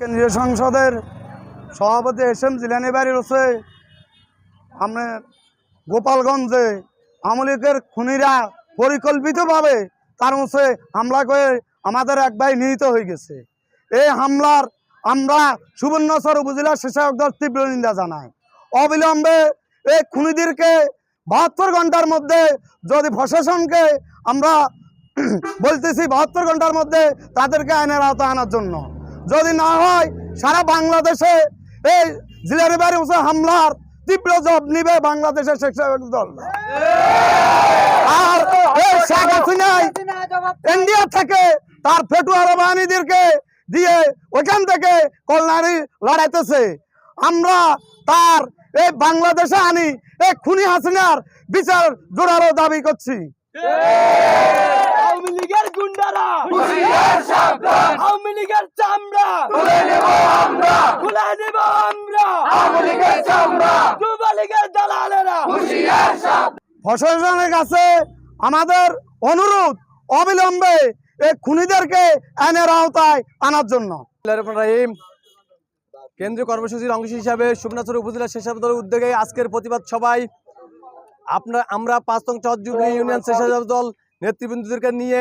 কেন্দ্রীয় সংসদের সভাপতি এস এম জিলানি বাড়ির হচ্ছে আমরা গোপালগঞ্জে আমলিকের খুনিরা পরিকল্পিতভাবে তার হচ্ছে হামলা করে আমাদের এক ভাই নিহত হয়ে গেছে। এই হামলার আমরা সুবর্ণচর উপজেলার শাসক দল তীব্র নিন্দা জানাই। অবিলম্বে এই খুনিদেরকে বাহাত্তর ঘণ্টার মধ্যে যদি প্রশাসনকে আমরা বলতেছি বাহাত্তর ঘণ্টার মধ্যে তাদেরকে আইনের আওতায় আনার জন্য। যদি না হয়, সারা বাংলাদেশে এই জিলানি বাড়ি হোসেন হামলার তীব্র জবাব নিবে বাংলাদেশের স্বেচ্ছাসেবক দল। আর এই ইন্ডিয়া থেকে তার ফেটুয়ারা বাহিনীদেরকে দিয়ে ওইখান থেকে কল্যাণী লড়াইতেছে। আমরা তার এই বাংলাদেশে আনি, এই খুনি হাসিনার বিচার জোরালো দাবি করছি। গুন্ডারা। আওয়ামী লীগের চামড়া। খুলে নিব আমরা। যুবলীগের দালালেরা। প্রশাসনের কাছে আমাদের অনুরোধ অবিলম্বে এই খুনিদেরকে আইনের আওতায় আনার জন্য। রহিম কেন্দ্রীয় কর্মসূচির অংশ হিসাবে সুবনাচর উপজেলা স্বেচ্ছাসেবক দলের উদ্যোগে আজকের প্রতিবাদ সবাই আপনার আমরা পাঁচতং চর জুবলি ইউনিয়ন স্বেচ্ছাসেবক দল নেতৃবৃন্দদেরকে নিয়ে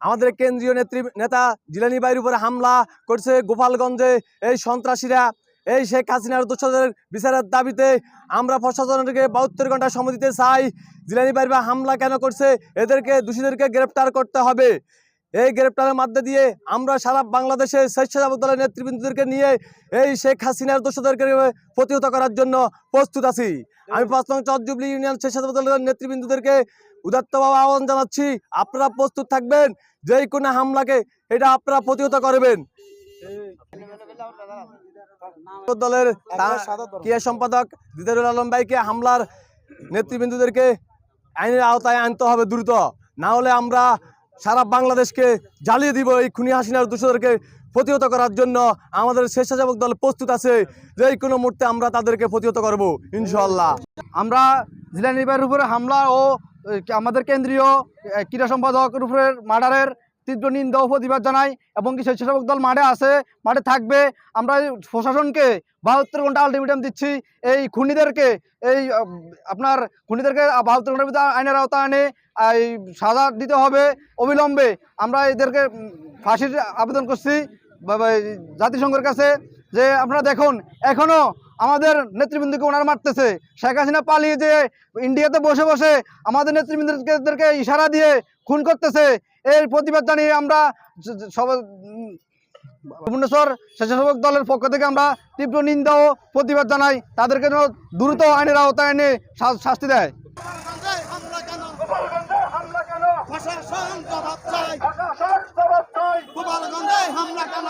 আমাদের কেন্দ্রীয় নেত্রী, নেতা জিলানি বাইর উপরে হামলা করছে গোপালগঞ্জে এই সন্ত্রাসীরা। এই শেখ হাসিনার দোষদের বিচারের দাবিতে আমরা প্রশাসনকে বাহাত্তর ঘণ্টা সময় দিতে চাই। জিলানি বাইর হামলা কেন করছে? এদেরকে, দোষীদেরকে গ্রেপ্তার করতে হবে। এই গ্রেপ্তারের মধ্যে দিয়ে আমরা সারা বাংলাদেশের স্বেচ্ছাসেবক দলের নেতৃবৃন্দদেরকে নিয়ে এই শেখ হাসিনার দোষদেরকে প্রতিহত করার জন্য প্রস্তুত আছি। আমি পাঁচ নং চরজুবলি ইউনিয়ন স্বেচ্ছাসেবক দলের নেতৃবৃন্দদেরকে উদাত্তভাবে আহ্বান জানাচ্ছি, আপনারা প্রস্তুত থাকবেন, যে কোনো হামলাকে এটা আপনারা প্রতিহত করবেন। দলের ক্রিয়া সম্পাদক দিদারুল আলম ভাইকে হামলার নেতৃবৃন্দদেরকে আইনের আওতায় আনতে হবে দ্রুত। না হলে আমরা সারা বাংলাদেশকে জ্বালিয়ে দিব এই খুনি হাসিনার দোষদেরকে প্রতিহত করার জন্য। আমাদের স্বেচ্ছাসেবক দল প্রস্তুত আছে যে কোনো মুহূর্তে আমরা তাদেরকে প্রতিহত করব ইনশাল্লাহ আমরা জেলা নির্বাহের উপরে হামলা ও আমাদের কেন্দ্রীয় ক্রীড়া সম্পাদক উপরে মার্ডারের তীব্র নিন্দা ও প্রতিবাদ জানাই এবং কি স্বেচ্ছাসেবক দল মাঠে আছে মাঠে থাকবে। আমরা প্রশাসনকে বাহাত্তর ঘণ্টা আলটিমেটাম দিচ্ছি। এই খুনিদেরকে, এই আপনার খুনিদেরকে বাহাত্তর ঘণ্টার ভিতরে আইনের আওতা আনে এই সাজা দিতে হবে অবিলম্বে। আমরা এদেরকে ফাঁসির আবেদন করছি। জাতিসংঘের কাছে যে আপনারা দেখুন, এখনও আমাদের নেতৃবৃন্দকে ওনারা মারতেছে। শেখ হাসিনা পালিয়ে যে ইন্ডিয়াতে বসে বসে আমাদের নেতৃবৃন্দকে ইশারা দিয়ে খুন করতেছে। এর প্রতিবাদ জানিয়ে আমরা ভুবনেশ্বর স্বেচ্ছাসেবক দলের পক্ষ থেকে আমরা তীব্র নিন্দা ও প্রতিবাদ জানাই। তাদেরকে যেন দ্রুত আইনের আওতায় এনে শাস্তি দেয়। হামলা কেন?